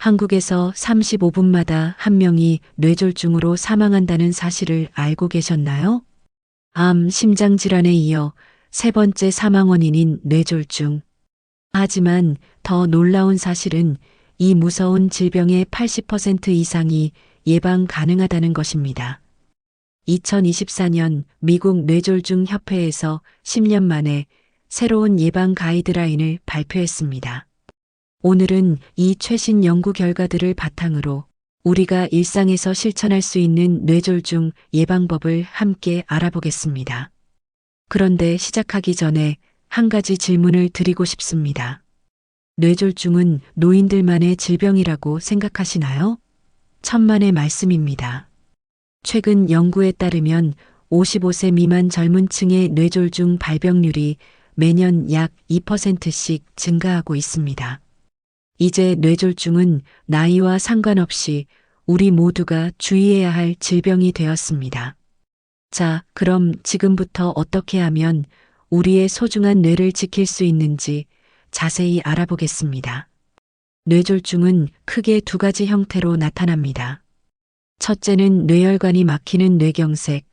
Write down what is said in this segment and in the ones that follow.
한국에서 35분마다 한 명이 뇌졸중으로 사망한다는 사실을 알고 계셨나요? 암, 심장질환에 이어 세 번째 사망 원인인 뇌졸중. 하지만 더 놀라운 사실은 이 무서운 질병의 80% 이상이 예방 가능하다는 것입니다. 2024년 미국 뇌졸중 협회에서 10년 만에 새로운 예방 가이드라인을 발표했습니다. 오늘은 이 최신 연구 결과들을 바탕으로 우리가 일상에서 실천할 수 있는 뇌졸중 예방법을 함께 알아보겠습니다. 그런데 시작하기 전에 한 가지 질문을 드리고 싶습니다. 뇌졸중은 노인들만의 질병이라고 생각하시나요? 천만의 말씀입니다. 최근 연구에 따르면 55세 미만 젊은 층의 뇌졸중 발병률이 매년 약 2%씩 증가하고 있습니다. 이제 뇌졸중은 나이와 상관없이 우리 모두가 주의해야 할 질병이 되었습니다. 자, 그럼 지금부터 어떻게 하면 우리의 소중한 뇌를 지킬 수 있는지 자세히 알아보겠습니다. 뇌졸중은 크게 두 가지 형태로 나타납니다. 첫째는 뇌혈관이 막히는 뇌경색,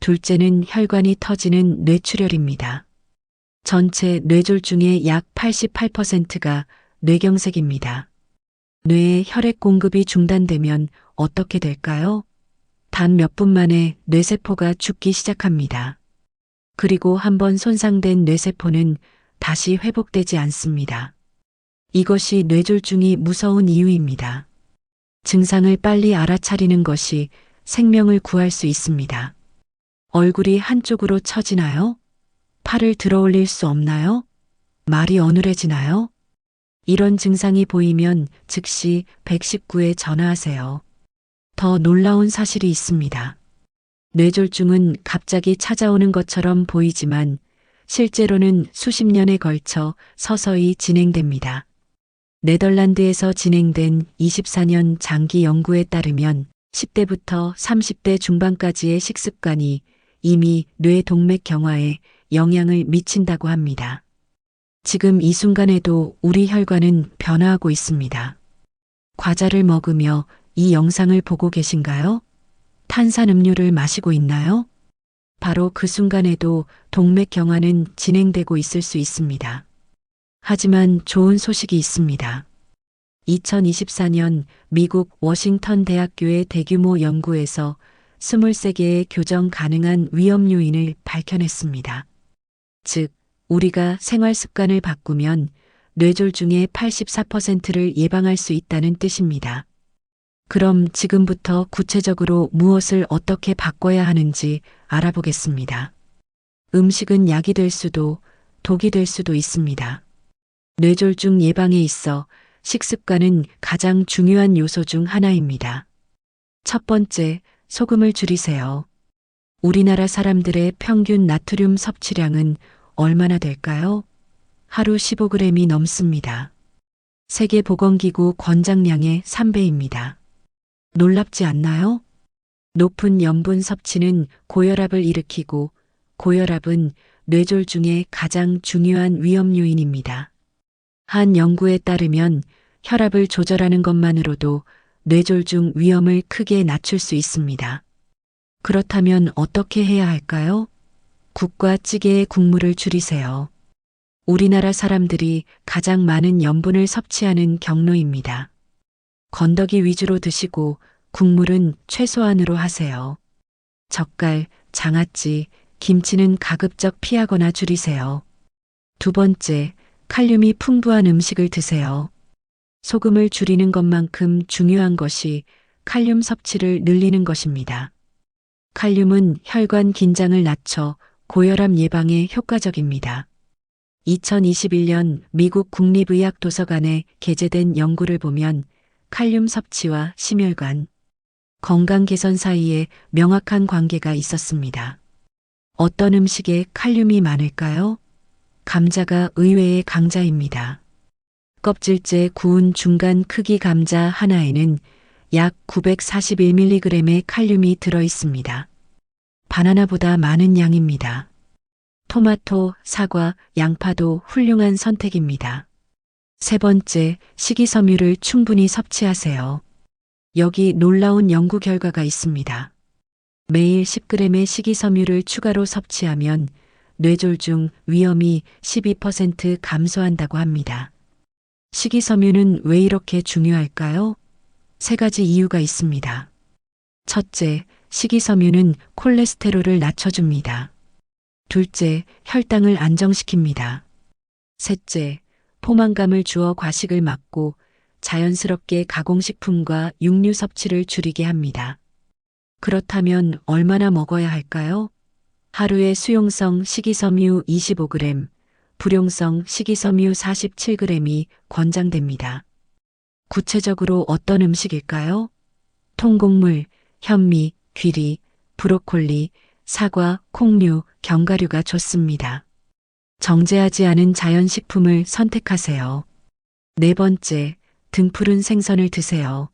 둘째는 혈관이 터지는 뇌출혈입니다. 전체 뇌졸중의 약 88%가 뇌경색입니다. 뇌에 혈액 공급이 중단되면 어떻게 될까요? 단 몇 분 만에 뇌세포가 죽기 시작합니다. 그리고 한번 손상된 뇌세포는 다시 회복되지 않습니다. 이것이 뇌졸중이 무서운 이유입니다. 증상을 빨리 알아차리는 것이 생명을 구할 수 있습니다. 얼굴이 한쪽으로 처지나요? 팔을 들어 올릴 수 없나요? 말이 어눌해지나요? 이런 증상이 보이면 즉시 119에 전화하세요. 더 놀라운 사실이 있습니다. 뇌졸중은 갑자기 찾아오는 것처럼 보이지만 실제로는 수십 년에 걸쳐 서서히 진행됩니다. 네덜란드에서 진행된 24년 장기 연구에 따르면 10대부터 30대 중반까지의 식습관이 이미 뇌 동맥 경화에 영향을 미친다고 합니다. 지금 이 순간에도 우리 혈관은 변화하고 있습니다. 과자를 먹으며 이 영상을 보고 계신가요? 탄산음료를 마시고 있나요? 바로 그 순간에도 동맥 경화는 진행되고 있을 수 있습니다. 하지만 좋은 소식이 있습니다. 2024년 미국 워싱턴 대학교의 대규모 연구에서 23개의 교정 가능한 위험 요인을 밝혀냈습니다. 즉, 우리가 생활 습관을 바꾸면 뇌졸중의 84%를 예방할 수 있다는 뜻입니다. 그럼 지금부터 구체적으로 무엇을 어떻게 바꿔야 하는지 알아보겠습니다. 음식은 약이 될 수도 독이 될 수도 있습니다. 뇌졸중 예방에 있어 식습관은 가장 중요한 요소 중 하나입니다. 첫 번째, 소금을 줄이세요. 우리나라 사람들의 평균 나트륨 섭취량은 얼마나 될까요? 하루 15g이 넘습니다. 세계보건기구 권장량의 3배입니다. 놀랍지 않나요? 높은 염분 섭취는 고혈압을 일으키고 고혈압은 뇌졸중의 가장 중요한 위험 요인입니다. 한 연구에 따르면 혈압을 조절하는 것만으로도 뇌졸중 위험을 크게 낮출 수 있습니다. 그렇다면 어떻게 해야 할까요? 국과 찌개의 국물을 줄이세요. 우리나라 사람들이 가장 많은 염분을 섭취하는 경로입니다. 건더기 위주로 드시고 국물은 최소한으로 하세요. 젓갈, 장아찌, 김치는 가급적 피하거나 줄이세요. 두 번째, 칼륨이 풍부한 음식을 드세요. 소금을 줄이는 것만큼 중요한 것이 칼륨 섭취를 늘리는 것입니다. 칼륨은 혈관 긴장을 낮춰 고혈압 예방에 효과적입니다. 2021년 미국 국립의학도서관에 게재된 연구를 보면 칼륨 섭취와 심혈관, 건강 개선 사이에 명확한 관계가 있었습니다. 어떤 음식에 칼륨이 많을까요? 감자가 의외의 강자입니다. 껍질째 구운 중간 크기 감자 하나에는 약 941mg의 칼륨이 들어 있습니다. 바나나보다 많은 양입니다. 토마토, 사과, 양파도 훌륭한 선택입니다. 세 번째, 식이섬유를 충분히 섭취하세요. 여기 놀라운 연구 결과가 있습니다. 매일 10g의 식이섬유를 추가로 섭취하면 뇌졸중 위험이 12% 감소한다고 합니다. 식이섬유는 왜 이렇게 중요할까요? 세 가지 이유가 있습니다. 첫째, 식이섬유는 콜레스테롤을 낮춰줍니다. 둘째, 혈당을 안정시킵니다. 셋째, 포만감을 주어 과식을 막고 자연스럽게 가공식품과 육류 섭취를 줄이게 합니다. 그렇다면 얼마나 먹어야 할까요? 하루에 수용성 식이섬유 25g, 불용성 식이섬유 47g이 권장됩니다. 구체적으로 어떤 음식일까요? 통곡물, 현미, 귀리, 브로콜리, 사과, 콩류, 견과류가 좋습니다. 정제하지 않은 자연식품을 선택하세요. 네 번째, 등푸른 생선을 드세요.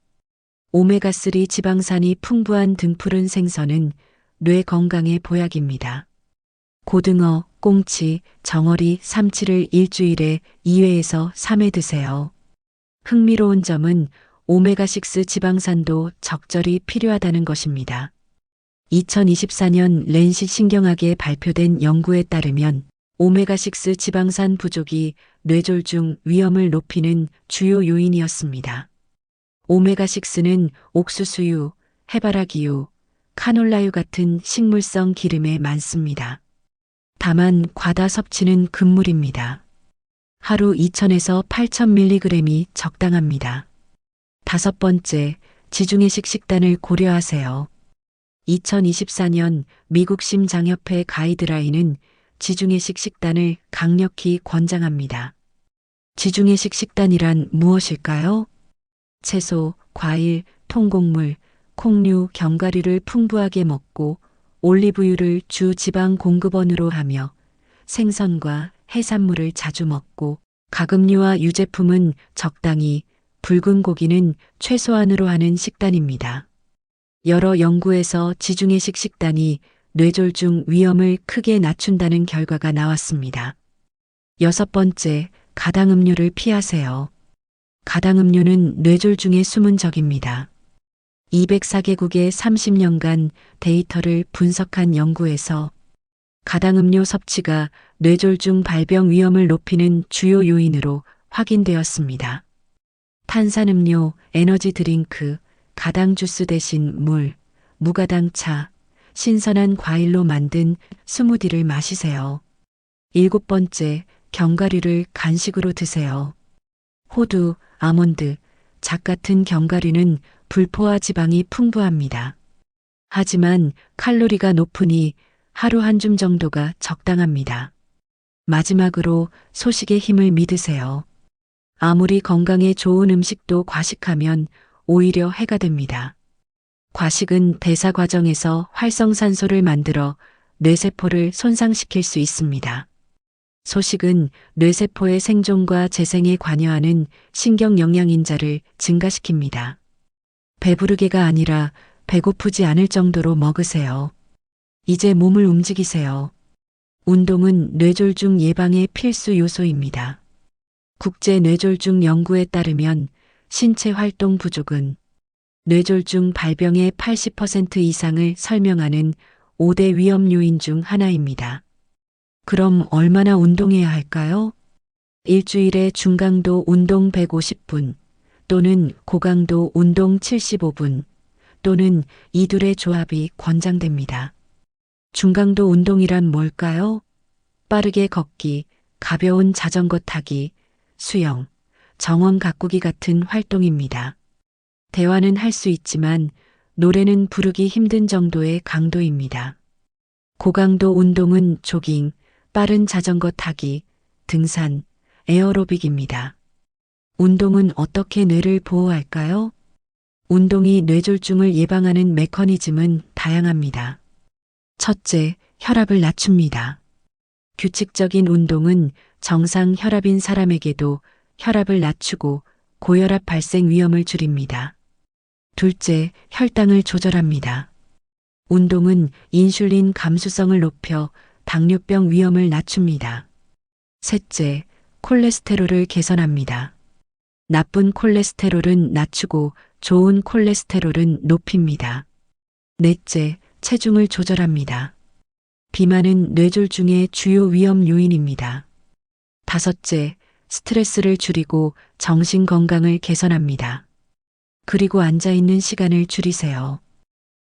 오메가3 지방산이 풍부한 등푸른 생선은 뇌 건강에 보약입니다. 고등어, 꽁치, 정어리, 삼치를 일주일에 2회에서 3회 드세요. 흥미로운 점은 오메가6 지방산도 적절히 필요하다는 것입니다. 2024년 렌시 신경학에 발표된 연구에 따르면 오메가6 지방산 부족이 뇌졸중 위험을 높이는 주요 요인이었습니다. 오메가6는 옥수수유, 해바라기유, 카놀라유 같은 식물성 기름에 많습니다. 다만 과다 섭취는 금물입니다. 하루 2000에서 8000mg이 적당합니다. 다섯 번째, 지중해식 식단을 고려하세요. 2024년 미국 심장협회 가이드라인은 지중해식 식단을 강력히 권장합니다. 지중해식 식단이란 무엇일까요? 채소, 과일, 통곡물, 콩류, 견과류를 풍부하게 먹고 올리브유를 주 지방 공급원으로 하며 생선과 해산물을 자주 먹고 가금류와 유제품은 적당히 붉은 고기는 최소한으로 하는 식단입니다. 여러 연구에서 지중해식 식단이 뇌졸중 위험을 크게 낮춘다는 결과가 나왔습니다. 여섯 번째, 가당 음료를 피하세요. 가당 음료는 뇌졸중의 숨은 적입니다. 204개국의 30년간 데이터를 분석한 연구에서 가당 음료 섭취가 뇌졸중 발병 위험을 높이는 주요 요인으로 확인되었습니다. 탄산음료, 에너지 드링크, 가당 주스 대신 물, 무가당 차, 신선한 과일로 만든 스무디를 마시세요. 일곱 번째, 견과류를 간식으로 드세요. 호두, 아몬드, 잣 같은 견과류는 불포화 지방이 풍부합니다. 하지만 칼로리가 높으니 하루 한 줌 정도가 적당합니다. 마지막으로 소식의 힘을 믿으세요. 아무리 건강에 좋은 음식도 과식하면 오히려 해가 됩니다. 과식은 대사 과정에서 활성산소를 만들어 뇌세포를 손상시킬 수 있습니다. 소식은 뇌세포의 생존과 재생에 관여하는 신경 영양인자를 증가시킵니다. 배부르게가 아니라 배고프지 않을 정도로 먹으세요. 이제 몸을 움직이세요. 운동은 뇌졸중 예방의 필수 요소입니다. 국제 뇌졸중 연구에 따르면 신체 활동 부족은 뇌졸중 발병의 80% 이상을 설명하는 5대 위험 요인 중 하나입니다. 그럼 얼마나 운동해야 할까요? 일주일에 중강도 운동 150분 또는 고강도 운동 75분 또는 이 둘의 조합이 권장됩니다. 중강도 운동이란 뭘까요? 빠르게 걷기, 가벼운 자전거 타기, 수영, 정원 가꾸기 같은 활동입니다. 대화는 할 수 있지만 노래는 부르기 힘든 정도의 강도입니다. 고강도 운동은 조깅, 빠른 자전거 타기, 등산, 에어로빅입니다. 운동은 어떻게 뇌를 보호할까요? 운동이 뇌졸중을 예방하는 메커니즘은 다양합니다. 첫째, 혈압을 낮춥니다. 규칙적인 운동은 정상 혈압인 사람에게도 혈압을 낮추고 고혈압 발생 위험을 줄입니다. 둘째, 혈당을 조절합니다. 운동은 인슐린 감수성을 높여 당뇨병 위험을 낮춥니다. 셋째, 콜레스테롤을 개선합니다. 나쁜 콜레스테롤은 낮추고 좋은 콜레스테롤은 높입니다. 넷째, 체중을 조절합니다. 비만은 뇌졸중의 주요 위험 요인입니다. 다섯째, 스트레스를 줄이고 정신 건강을 개선합니다. 그리고 앉아있는 시간을 줄이세요.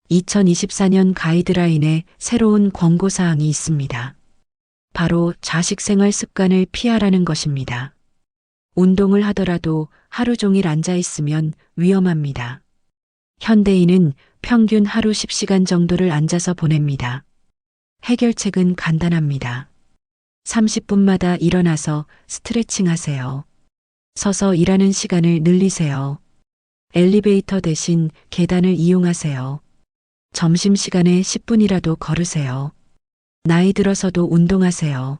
2024년 가이드라인에 새로운 권고사항이 있습니다. 바로 자식 생활 습관을 피하라는 것입니다. 운동을 하더라도 하루 종일 앉아있으면 위험합니다. 현대인은 평균 하루 10시간 정도를 앉아서 보냅니다. 해결책은 간단합니다. 30분마다 일어나서 스트레칭 하세요. 서서 일하는 시간을 늘리세요. 엘리베이터 대신 계단을 이용하세요. 점심시간에 10분이라도 걸으세요. 나이 들어서도 운동하세요.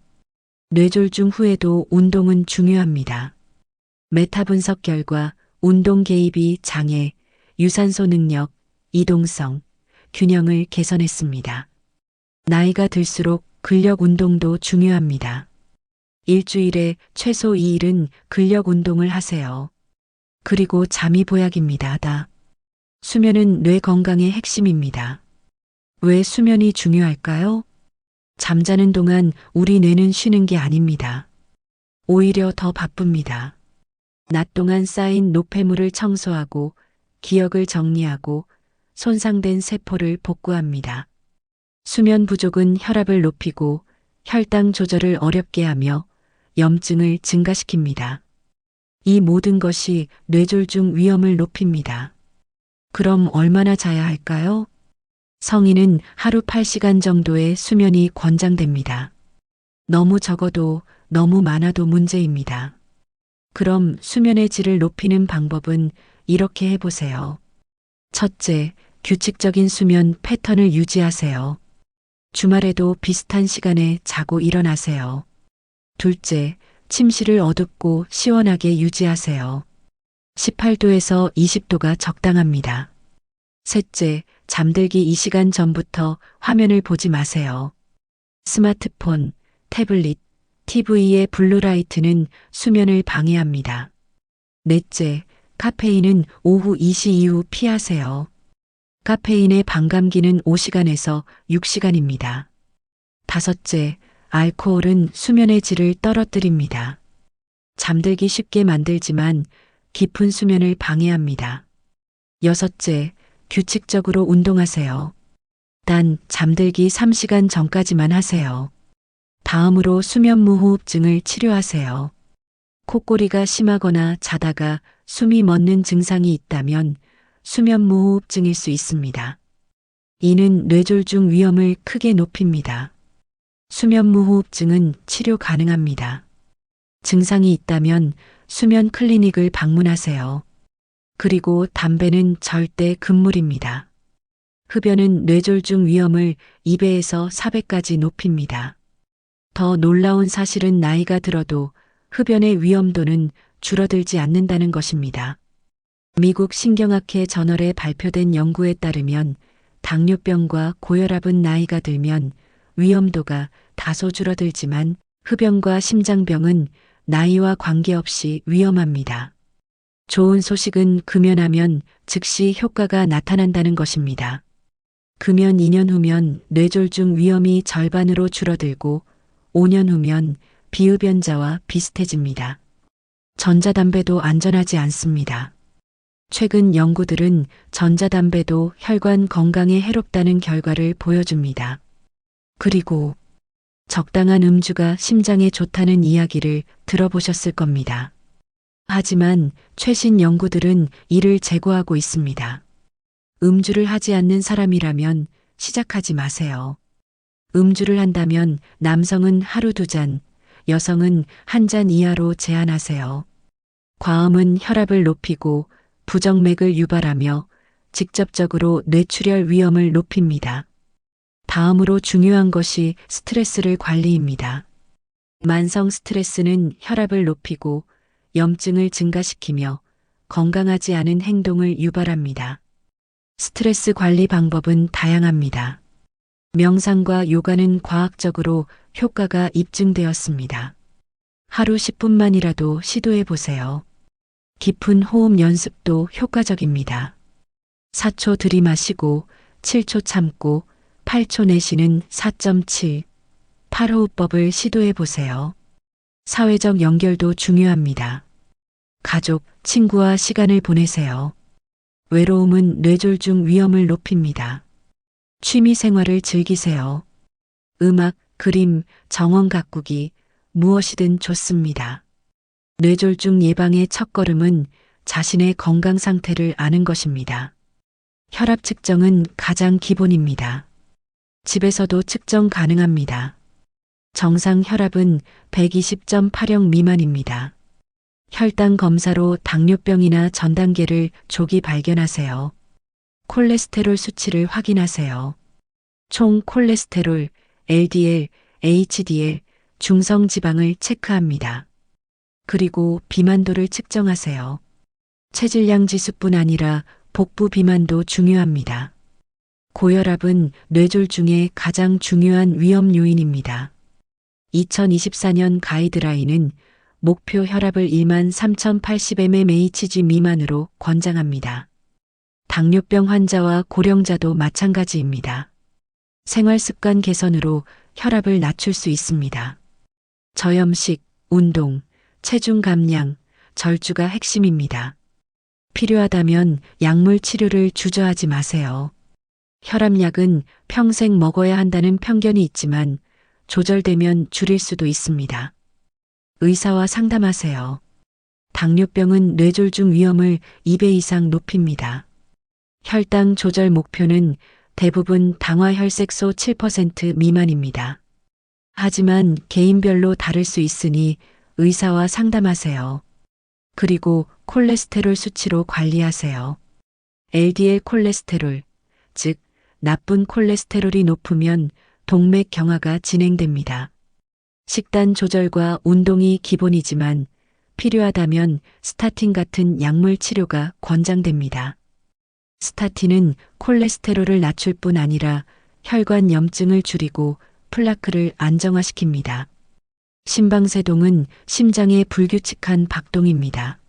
뇌졸중 후에도 운동은 중요합니다. 메타 분석 결과 운동 개입이 장애, 유산소 능력, 이동성, 균형을 개선했습니다. 나이가 들수록 근력 운동도 중요합니다. 일주일에 최소 2일은 근력 운동을 하세요. 그리고 잠이 보약입니다. 다. 수면은 뇌 건강의 핵심입니다. 왜 수면이 중요할까요? 잠자는 동안 우리 뇌는 쉬는 게 아닙니다. 오히려 더 바쁩니다. 낮 동안 쌓인 노폐물을 청소하고 기억을 정리하고 손상된 세포를 복구합니다. 수면 부족은 혈압을 높이고 혈당 조절을 어렵게 하며 염증을 증가시킵니다. 이 모든 것이 뇌졸중 위험을 높입니다. 그럼 얼마나 자야 할까요? 성인은 하루 8시간 정도의 수면이 권장됩니다. 너무 적어도 너무 많아도 문제입니다. 그럼 수면의 질을 높이는 방법은 이렇게 해보세요. 첫째, 규칙적인 수면 패턴을 유지하세요. 주말에도 비슷한 시간에 자고 일어나세요. 둘째, 침실을 어둡고 시원하게 유지하세요. 18도에서 20도가 적당합니다. 셋째, 잠들기 2시간 전부터 화면을 보지 마세요. 스마트폰, 태블릿, TV의 블루라이트는 수면을 방해합니다. 넷째, 카페인은 오후 2시 이후 피하세요. 카페인의 반감기는 5시간에서 6시간입니다. 다섯째, 알코올은 수면의 질을 떨어뜨립니다. 잠들기 쉽게 만들지만 깊은 수면을 방해합니다. 여섯째, 규칙적으로 운동하세요. 단 잠들기 3시간 전까지만 하세요. 다음으로 수면무호흡증을 치료하세요. 콧꼬리가 심하거나 자다가 숨이 멎는 증상이 있다면 수면무호흡증일 수 있습니다. 이는 뇌졸중 위험을 크게 높입니다. 수면무호흡증은 치료 가능합니다. 증상이 있다면 수면 클리닉을 방문하세요. 그리고 담배는 절대 금물입니다. 흡연은 뇌졸중 위험을 2배에서 4배까지 높입니다. 더 놀라운 사실은 나이가 들어도 흡연의 위험도는 줄어들지 않는다는 것입니다. 미국 신경학회 저널에 발표된 연구에 따르면 당뇨병과 고혈압은 나이가 들면 위험도가 다소 줄어들지만 흡연과 심장병은 나이와 관계없이 위험합니다. 좋은 소식은 금연하면 즉시 효과가 나타난다는 것입니다. 금연 2년 후면 뇌졸중 위험이 절반으로 줄어들고 5년 후면 비흡연자와 비슷해집니다. 전자담배도 안전하지 않습니다. 최근 연구들은 전자담배도 혈관 건강에 해롭다는 결과를 보여줍니다. 그리고 적당한 음주가 심장에 좋다는 이야기를 들어보셨을 겁니다. 하지만 최신 연구들은 이를 제고하고 있습니다. 음주를 하지 않는 사람이라면 시작하지 마세요. 음주를 한다면 남성은 하루 두 잔, 여성은 한 잔 이하로 제한하세요. 과음은 혈압을 높이고 부정맥을 유발하며 직접적으로 뇌출혈 위험을 높입니다. 다음으로 중요한 것이 스트레스를 관리입니다. 만성 스트레스는 혈압을 높이고 염증을 증가시키며 건강하지 않은 행동을 유발합니다. 스트레스 관리 방법은 다양합니다. 명상과 요가는 과학적으로 효과가 입증되었습니다. 하루 10분만이라도 시도해 보세요. 깊은 호흡 연습도 효과적입니다. 4초 들이마시고 7초 참고 8초 내쉬는 4.7 8호흡법을 시도해 보세요. 사회적 연결도 중요합니다. 가족, 친구와 시간을 보내세요. 외로움은 뇌졸중 위험을 높입니다. 취미 생활을 즐기세요. 음악, 그림, 정원 가꾸기, 무엇이든 좋습니다. 뇌졸중 예방의 첫걸음은 자신의 건강 상태를 아는 것입니다. 혈압 측정은 가장 기본입니다. 집에서도 측정 가능합니다. 정상 혈압은 120.8형 미만입니다. 혈당 검사로 당뇨병이나 전 단계를 조기 발견하세요. 콜레스테롤 수치를 확인하세요. 총 콜레스테롤, LDL, HDL, 중성 지방을 체크합니다. 그리고 비만도를 측정하세요. 체질량 지수뿐 아니라 복부 비만도 중요합니다. 고혈압은 뇌졸중의 가장 중요한 위험 요인입니다. 2024년 가이드라인은 목표 혈압을 1만 3080mmHg 미만으로 권장합니다. 당뇨병 환자와 고령자도 마찬가지입니다. 생활 습관 개선으로 혈압을 낮출 수 있습니다. 저염식, 운동, 체중 감량, 절주가 핵심입니다. 필요하다면 약물 치료를 주저하지 마세요. 혈압약은 평생 먹어야 한다는 편견이 있지만 조절되면 줄일 수도 있습니다. 의사와 상담하세요. 당뇨병은 뇌졸중 위험을 2배 이상 높입니다. 혈당 조절 목표는 대부분 당화혈색소 7% 미만입니다. 하지만 개인별로 다를 수 있으니 의사와 상담하세요. 그리고 콜레스테롤 수치로 관리하세요. LDL 콜레스테롤, 즉 나쁜 콜레스테롤이 높으면 동맥 경화가 진행됩니다. 식단 조절과 운동이 기본이지만 필요하다면 스타틴 같은 약물 치료가 권장됩니다. 스타틴은 콜레스테롤을 낮출 뿐 아니라 혈관 염증을 줄이고 플라크를 안정화시킵니다. 심방세동은 심장의 불규칙한 박동입니다.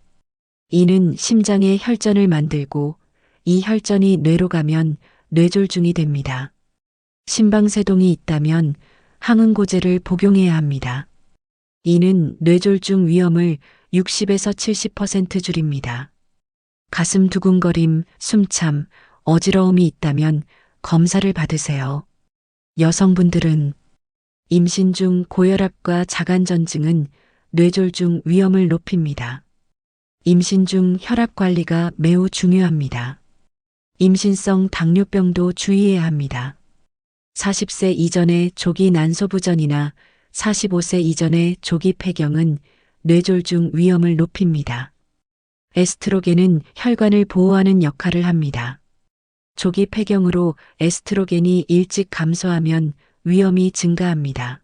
이는 심장의 혈전을 만들고 이 혈전이 뇌로 가면 뇌졸중이 됩니다. 심방세동이 있다면 항응고제를 복용해야 합니다. 이는 뇌졸중 위험을 60에서 70% 줄입니다. 가슴 두근거림, 숨참, 어지러움이 있다면 검사를 받으세요. 여성분들은 임신 중 고혈압과 자간전증은 뇌졸중 위험을 높입니다. 임신 중 혈압 관리가 매우 중요합니다. 임신성 당뇨병도 주의해야 합니다. 40세 이전의 조기 난소부전이나 45세 이전의 조기 폐경은 뇌졸중 위험을 높입니다. 에스트로겐은 혈관을 보호하는 역할을 합니다. 조기 폐경으로 에스트로겐이 일찍 감소하면 위험이 증가합니다.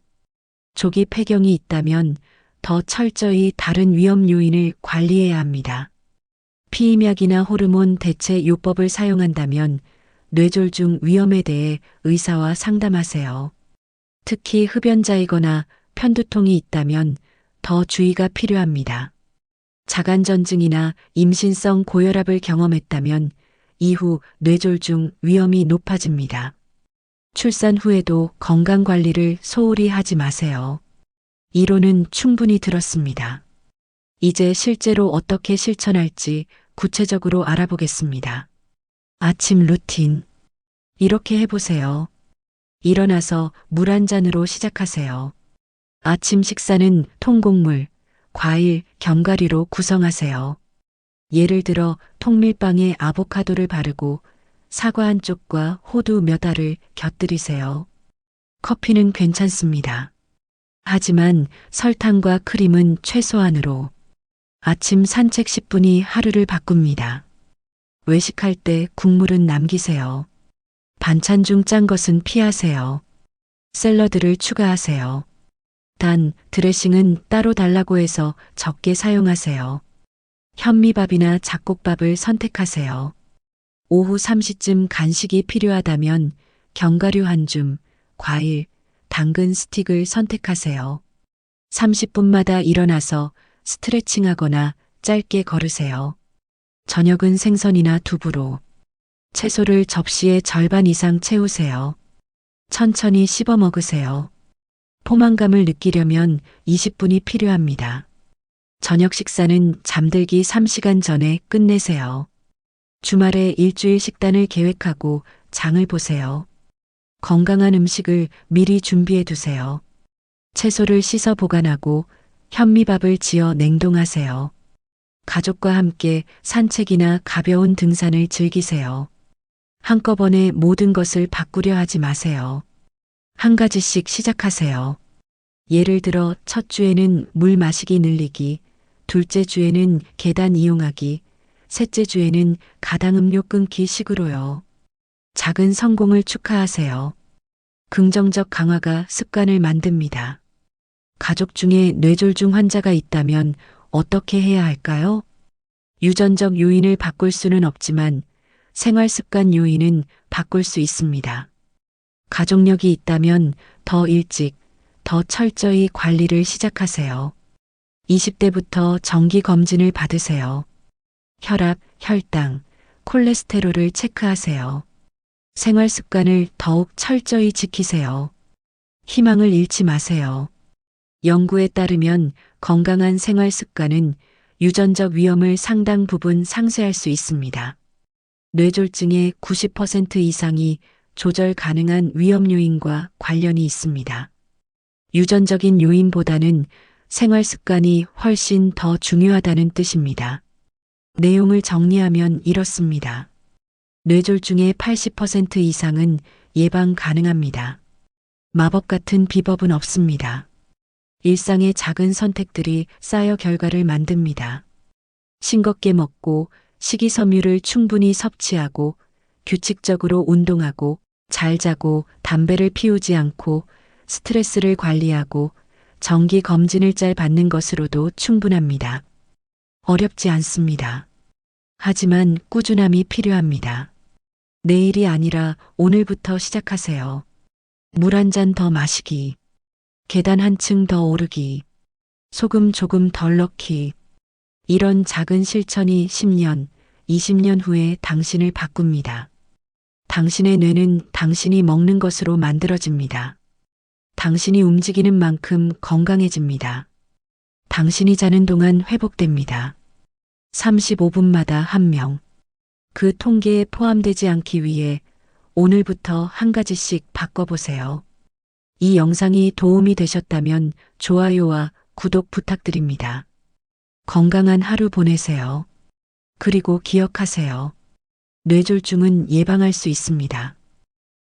조기 폐경이 있다면 더 철저히 다른 위험 요인을 관리해야 합니다. 피임약이나 호르몬 대체 요법을 사용한다면 뇌졸중 위험에 대해 의사와 상담하세요. 특히 흡연자이거나 편두통이 있다면 더 주의가 필요합니다. 자간전증이나 임신성 고혈압을 경험했다면 이후 뇌졸중 위험이 높아집니다. 출산 후에도 건강 관리를 소홀히 하지 마세요. 이론은 충분히 들었습니다. 이제 실제로 어떻게 실천할지 구체적으로 알아보겠습니다. 아침 루틴. 이렇게 해보세요. 일어나서 물 한 잔으로 시작하세요. 아침 식사는 통곡물, 과일, 견과류로 구성하세요. 예를 들어 통밀빵에 아보카도를 바르고 사과 한 쪽과 호두 몇 알을 곁들이세요. 커피는 괜찮습니다. 하지만 설탕과 크림은 최소한으로 아침 산책 10분이 하루를 바꿉니다. 외식할 때 국물은 남기세요. 반찬 중 짠 것은 피하세요. 샐러드를 추가하세요. 단 드레싱은 따로 달라고 해서 적게 사용하세요. 현미밥이나 잡곡밥을 선택하세요. 오후 3시쯤 간식이 필요하다면 견과류 한 줌, 과일, 당근 스틱을 선택하세요. 30분마다 일어나서 스트레칭 하거나 짧게 걸으세요. 저녁은 생선이나 두부로. 채소를 접시의 절반 이상 채우세요. 천천히 씹어 먹으세요. 포만감을 느끼려면 20분이 필요합니다. 저녁 식사는 잠들기 3시간 전에 끝내세요. 주말에 일주일 식단을 계획하고 장을 보세요. 건강한 음식을 미리 준비해 두세요. 채소를 씻어 보관하고 현미밥을 지어 냉동하세요. 가족과 함께 산책이나 가벼운 등산을 즐기세요. 한꺼번에 모든 것을 바꾸려 하지 마세요. 한 가지씩 시작하세요. 예를 들어 첫 주에는 물 마시기 늘리기, 둘째 주에는 계단 이용하기, 셋째 주에는 가당 음료 끊기 식으로요. 작은 성공을 축하하세요. 긍정적 강화가 습관을 만듭니다. 가족 중에 뇌졸중 환자가 있다면 어떻게 해야 할까요? 유전적 요인을 바꿀 수는 없지만 생활 습관 요인은 바꿀 수 있습니다. 가족력이 있다면 더 일찍, 더 철저히 관리를 시작하세요. 20대부터 정기 검진을 받으세요. 혈압, 혈당, 콜레스테롤을 체크하세요. 생활 습관을 더욱 철저히 지키세요. 희망을 잃지 마세요. 연구에 따르면 건강한 생활 습관은 유전적 위험을 상당 부분 상쇄할 수 있습니다. 뇌졸중의 90% 이상이 조절 가능한 위험 요인과 관련이 있습니다. 유전적인 요인보다는 생활 습관이 훨씬 더 중요하다는 뜻입니다. 내용을 정리하면 이렇습니다. 뇌졸중의 80% 이상은 예방 가능합니다. 마법 같은 비법은 없습니다. 일상의 작은 선택들이 쌓여 결과를 만듭니다. 싱겁게 먹고 식이섬유를 충분히 섭취하고 규칙적으로 운동하고 잘 자고 담배를 피우지 않고 스트레스를 관리하고 정기 검진을 잘 받는 것으로도 충분합니다. 어렵지 않습니다. 하지만 꾸준함이 필요합니다. 내일이 아니라 오늘부터 시작하세요. 물 한 잔 더 마시기. 계단 한층 더 오르기. 소금 조금 덜 넣기. 이런 작은 실천이 10년, 20년 후에 당신을 바꿉니다. 당신의 뇌는 당신이 먹는 것으로 만들어집니다. 당신이 움직이는 만큼 건강해집니다. 당신이 자는 동안 회복됩니다. 35분마다 한 명. 그 통계에 포함되지 않기 위해 오늘부터 한 가지씩 바꿔보세요. 이 영상이 도움이 되셨다면 좋아요와 구독 부탁드립니다. 건강한 하루 보내세요. 그리고 기억하세요. 뇌졸중은 예방할 수 있습니다.